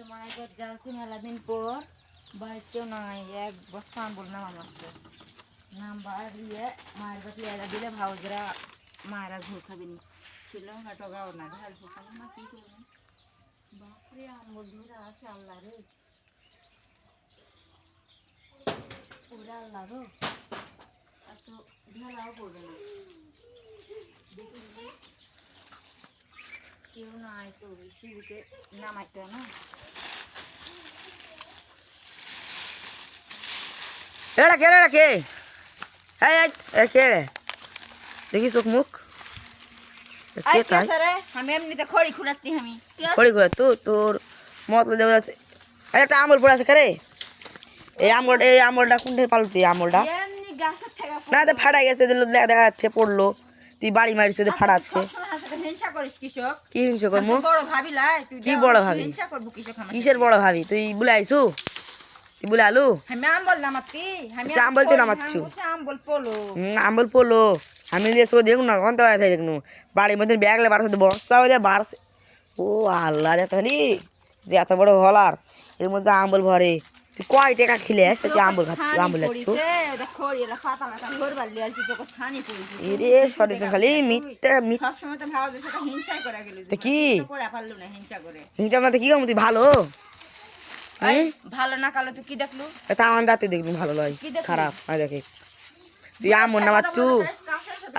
তো মায়ের ঘর যাচ্ছি মেলা দিন পর। বাড়িতেও নাই, এক বস্তা আম বললাম আমার নাম্বার দিয়ে মায়ের কাছে এলা দিলে ভাউজরা মায়েরা ঝোল খাবেনি ছিল হাটো গাও না। ঢাল ফুকানো না, কি করব? বাপরে আম্বল ধরে আছে, আল্লাহ রে। ওরা আল্লাহ রো আর তো ঢালাও করবে না। কেউ নাই তো ওই সুজিকে নামাইতে না। এরা কে রে কে? এই এই, কে রে? দেখি চোখ মুখ। কে তাই? আমি এমনিতে খড়ি খুঁড়াচ্ছি আমি। খড়ি করে তো তোর মত দেওয়া একটা আমল পড়ে আছে কে রে? এই আমল এই আমলটা কোনটা পালো তুই আমলটা না তো ফাটা গেছে দেখা দেখা যাচ্ছে পড়ল। তুই বাড়ি মারিস ফাটাচ্ছে। হিংসা করিস কৃষক? কি হিংসা করব? কি বড় ভাবি? কিসের বড় ভাবি? তুই বলে আইসু বলে আলু? আমি আম বল নামাতি আমি আম বলতে নামাচ্ছু। আম বল পোলো আমি যে দেখুন না কত থাকে দেখুন। বাড়ির মধ্যে ব্যাগলে বাড়াতে বস্তা হইলে বাড়ছে ও আল্লাহ দেখ যে এত বড় হলার এর মধ্যে আম্বল ভরে তুই কয় টাকা খেলে আসতে তুই আম্বল খাচ্ছু আম্বল খাচ্ছু এরে সরেছে খালি মিথ্যা মিথ্যা তো তা কি? না হিংসা করে। মাতে কি করব তুই ভালো? ভালো না কালো তুই কি দেখলু? তা আমার দাঁতে ভালো লয় খারাপ। দেখে। তুই নামাচ্ছু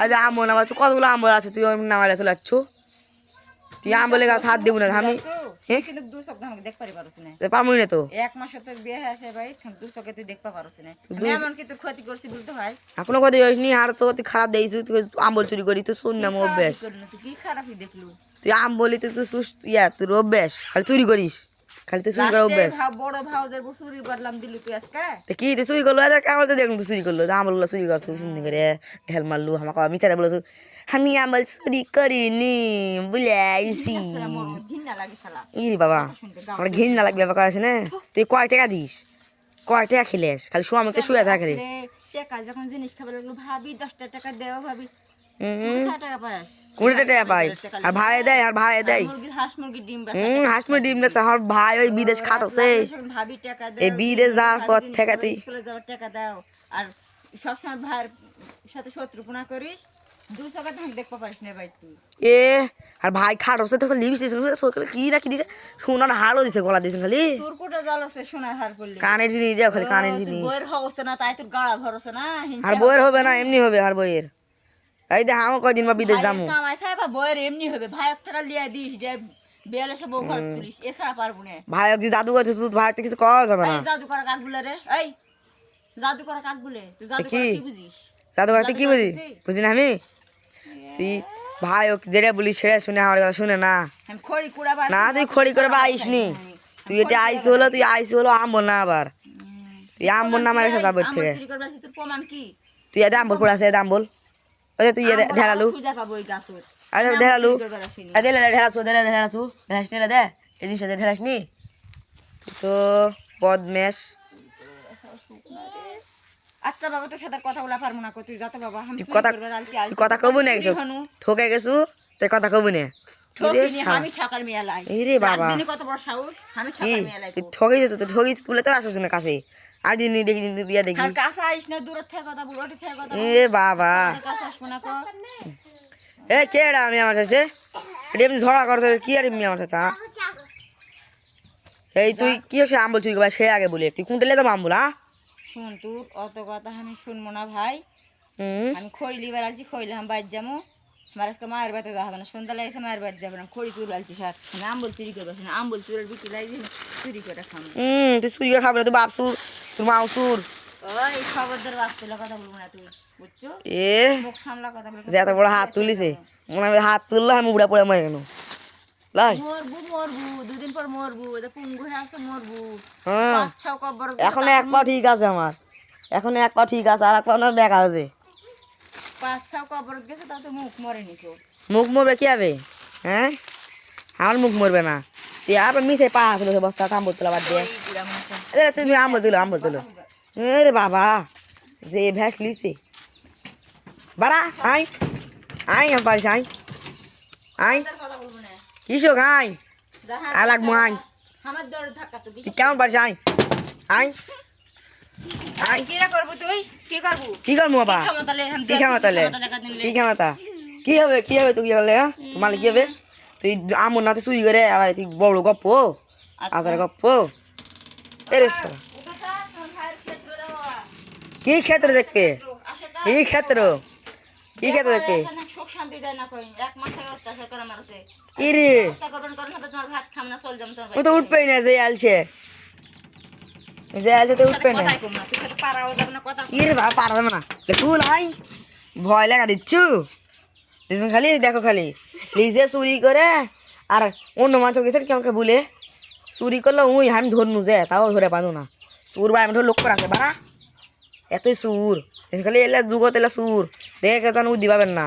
আজ আমন নামাচ্ছু কতগুলো আম্বল আছে তুই চলে যাচ্ছু তুই আম্বলে গাছ হাত দেবো না আমি? কিন্তু দু চোখ আমাকে দেখতে পারি পারছ না পামুই না তো? এক মাস তো বিয়ে হয়ে আসে ভাই দু চোখে তুই দেখতে পারছ না। আমি এমন কি তোর ক্ষতি করছি বলতে ভাই এখনও কথা নি আর তো তুই খারাপ তুই চুরি করি তুই শুন না অভ্যাস তুই কি খারাপই দেখলু? তুই আম বলি তুই তুই সুস ইয়া তোর অভ্যাস খালি চুরি করিস। খালি তুই চুরি লাস্টে অভ্যাস বড় ভাউদের চুরি করলাম দিলি তুই আজকে? তো কি তুই চুরি করল? আজ আমার তো দেখুন তুই চুরি করল। আমলগুলো চুরি করছ সুন্দর করে ঢেল মারলু আমাকে মিথ্যাটা বলেছ আমি আমল চুরি করিনি বলে আইসি আমার লাগে শালা। ইরি বাবা আমার ঘৃণা লাগবে ব্যাপার আছে না? তুই কয় টাকা দিস? কয় টাকা খেলেস? খালি শোয়া আমাকে শুয়ে থাকে রে, টাকা যখন জিনিস খাবার লাগল ভাবি দশটা টাকা দেওয়া ভাবি। টাকা পাই। আর ভাই দেয় আর ভাই দেয়। মুরগির হাঁস মুরগির ডিম বেচা হুম হাসমে ডিম বেচা। আমার ভাই ওই বিদেশ খাটছে যখন ভাবি টাকা দাও এই বিদেশ যাওয়ার পর থেকে তুই টাকা দাও। আর সবসময় ভাইয়ের সাথে শত্রুপনা করিস। দু টাকা তখন দেখতে পারিস না ভাই তুই এ আর ভাই তো লিপস্টিক কি না কি দিছে? সোনার হারও দিছে গলা দিছে খালি। তোর কোটা জল আছে সোনার হার করলি। কানের জিনিস খালি কানের জিনিস। বইয়ের না তাই তোর গাড়া ভরসে না আর বইয়ের হবে না এমনি হবে আর বইয়ের। এই দেখ আমার কয়দিন বা বিদেশ যাব কামাই খায় বা বইয়ের এমনি হবে। ভাই টাকা লিয়া দিস যে বিয়ালে সব ঘর তুলিস এছাড়া পারব না। ভাই যদি জাদু করছে তুই ভাই কিছু করা যাবে না। জাদু করা কাকগুলো রে এই জাদু করা কাকগুলো তুই জাদু? করা কি? বুঝিস? জাদু করতে কি বুঝি বুঝি? বুঝি না আমি? তুই ভাই ও যেটা বলি সেটা শুনে আমার কথা শুনে না। খড়ি না তুই খড়ি করে বা আইস নি। তুই এটা আইস হলো তুই আইস হলো আম্বল না আবার। তুই আম্বল না আমার সাথে যাব থেকে। চুরি করবার তোর প্রমাণ কি? তুই এতে আম্বল পড়ে আছে আম্বল তুই ঢেলালু। আরে ঢেলালু। আরে দে ঢেলাস নি দে। এই জিনিসটা ঢেলাস নি তো বদমেশ। আচ্ছা বাবা তোর সাথে কথা বলা পারব না তুই যাতে বাবা আমি তুই চুরি কথা কবু না ঠকে গেছু তুই কথা কবু না। ঠকে যেত ঠকে তুলে তো না কাছে। আর দিন দেখি দিন বিয়া দেখি। কাছে আইস না, দূরের থেকে কথা বল, থেকে কথা এ বাবা। কাছে আসব না কো। এ কে রে আমি আমার সাথে? এটা এমনি ঝগড়া করতে কি আর এমনি আমার সাথে? এই তুই কি হচ্ছে আম বলছিস ভাই সে আগে বলি তুই কোনটা লেগে আম বল হ্যাঁ শোন তোর অত কথা আমি শুনব না ভাই। হুম। আমি খড়ি লিবার আলছি খড়ি আমি বাইর যাব। আমার আজকে মায়ের বাড়িতে যাওয়া হবে না। সন্ধ্যা লাগছে মায়ের বাড়িতে যাবে না। খড়ি চুরি আলছি আম্বল চুরি করব না। আম্বল চুরের বিটি লাগছে চুরি করে খাব। হুম তুই চুরি করে খাবি না তুই বাপ সুর তোর মাও সুর ওই খবরদার বাচ্চালা কথা বলব না তুই বুঝছ? এ? মুখ সামলা কথা বলব যে এত বড় হাত তুলিছে মনে হয় হাত তুললো আমি উড়া পড়ে মরে হয়ে এখন এক পা ঠিক আছে আমার। এখন এক পা ঠিক আছে আর এক পা না দেখা আছে পাঁচ গেছে মুখ মরেনি তো মুখ মরবে কি হবে হ্যাঁ? আমার মুখ মরবে না। তুই মিশে পা তুলো বস্তা কাম তোলা বাদ দিয়ে তুমি তুলো এ বাবা যে ভ্যাস লিছে। বাড়া আই আই পারিস আই আই আই আর লাগবো কেমন পারিস আই আই কি করব বাবা? হবে? কি তুই তোমার কি তুই না তুই চুরি করে আবার তুই বড় গপ্প গপ্প। এরে। কি ক্ষেত্রে দেখবে? কি ক্ষেত্র? কি ক্ষেত্রে দেখবে? ও তো উঠবেই না যে আলছে যে আলছে তো উঠবে না। কথাই না তুই সাথে পারাও যাবে না কথা কি রে বাবা পারা যাবে না। তুই নাই ভয় লাগা দিচ্ছু? দেখুন খালি দেখো খালি। লিজে চুরি করে আর অন্য মানুষ গেছে কেমন বলে? চুরি করলে উই আমি ধরনু যে তাও ধরে পাবো না। সুর বা আমি লোক করে আছে বাড়া। এতই সুর খালি এলে যুগত এলে সুর দেখে জানো দিবাবেন না।